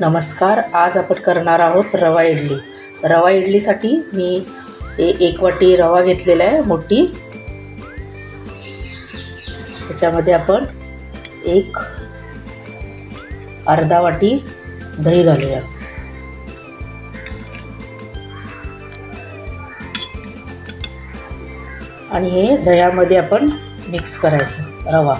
नमस्कार आज आपण करणार आहोत रवा इडली. रवा इडलीसाठी मी एक वाटी रवा घेतलेला आहे मोठी. त्याच्यामध्ये आपण एक अर्धा वाटी दही घालूया. आणि हे दह्यामध्ये आपण मिक्स करायचं रवा.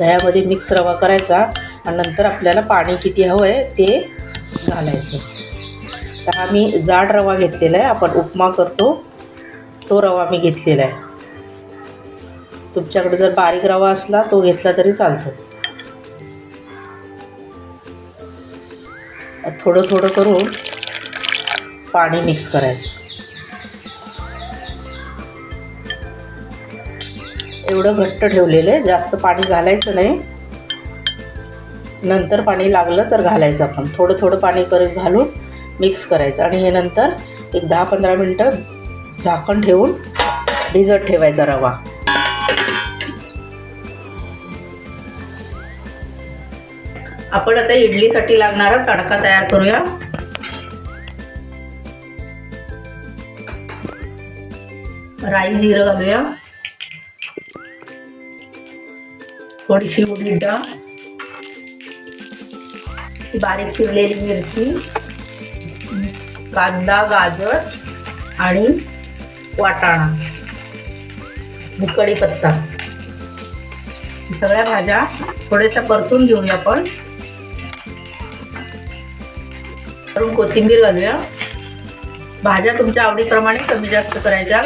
दह्यामध्ये मिक्स रवा करायचा आणि नंतर आपल्याला पाणी किती हवं आहे ते घालायचं. तर हा मी जाड रवा घेतलेला आहे आपण उपमा करतो तो रवा मी घेतलेला आहे. तुमच्याकडे जर बारीक रवा असला तो घेतला तरी चालतो. थोडं थोडं करून पाणी मिक्स करायचं. एवढं घट्ट ठेवलेलं आहे. जास्त पाणी घालायचं नाही. नंतर पाणी लागलं तर घालायचं आपण. थोडं थोडं पाणी करत घालून मिक्स करायचं. आणि हे नंतर एक दहा पंधरा मिनटं झाकण ठेवून भिजत ठेवायचा रवा. आपण आता इडलीसाठी लागणारा तडका तयार करूया. राई जिरं घालूया. थोडीशी उडीद डाळ बारीक चिरलेली मिरची कांदा गाजर आणि वाटाणा. कढीपत्ता. सगळ्या भाज्या थोड्याशा परतून घेऊया आपण. करून कोथिंबीर घालूया. भाज्या तुमच्या आवडीप्रमाणे कमी जास्त करायच्या.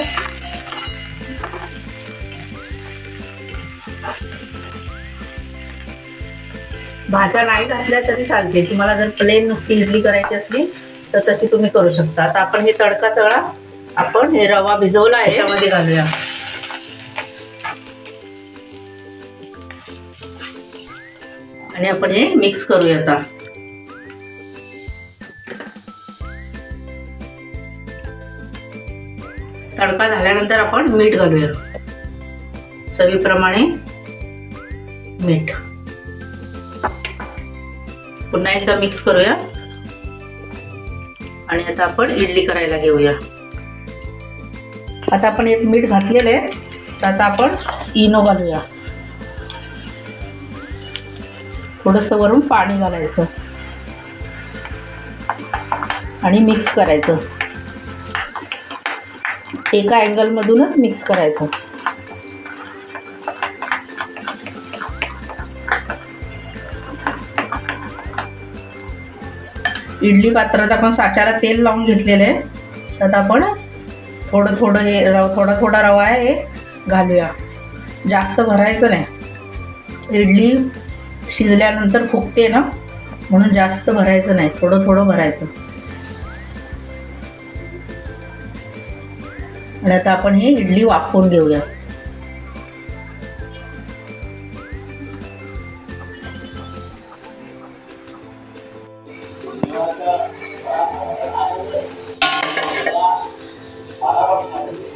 भाज्या नाही घातल्या तरी चालते. तुम्हाला जर प्लेन नुसती इडली करायची असली तर तशी तुम्ही करू शकता. आता आपण हे तडका तळा आपण हे रवा भिजवला याच्यामध्ये घालूया. आणि आपण हे मिक्स करूया आता. तडका झाल्यानंतर आपण मीठ घालूया. चवीप्रमाणे मीठ. पुन्हा एकदा मिक्स करूया. आणि आता आपण इडली करायला घेऊया. आता आपण एक मीठ घातलेलं आहे. तर आता आपण इनो घालूया. थोडंसं वरून पाणी घालायचं. आणि मिक्स करायचं. एका अँगलमधूनच मिक्स करायचं. इडली पात्रात आपण साच्याला तेल लावून घेतलेलं आहे. त्यात आपण थोडं थोडं हे रव थोडा थोडा रवा आहे हे घालूया. जास्त भरायचं नाही. इडली शिजल्यानंतर फुगते ना म्हणून जास्त भरायचं नाही. थोडं थोडं भरायचं. आणि आता आपण हे इडली वाफवून घेऊया.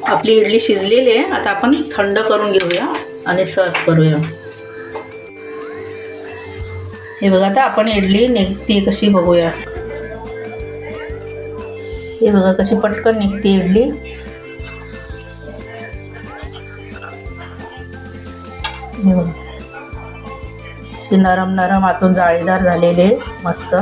आपली इडली शिजलेली आहे. आता आपण थंड करून घेऊया आणि सर्व करूया. हे बघा आता आपण इडली निघते कशी बघूया. हे बघा कशी पटकन निघते इडली. हे बघा. नरम नरम आतून जाळीदार झालेले मस्त.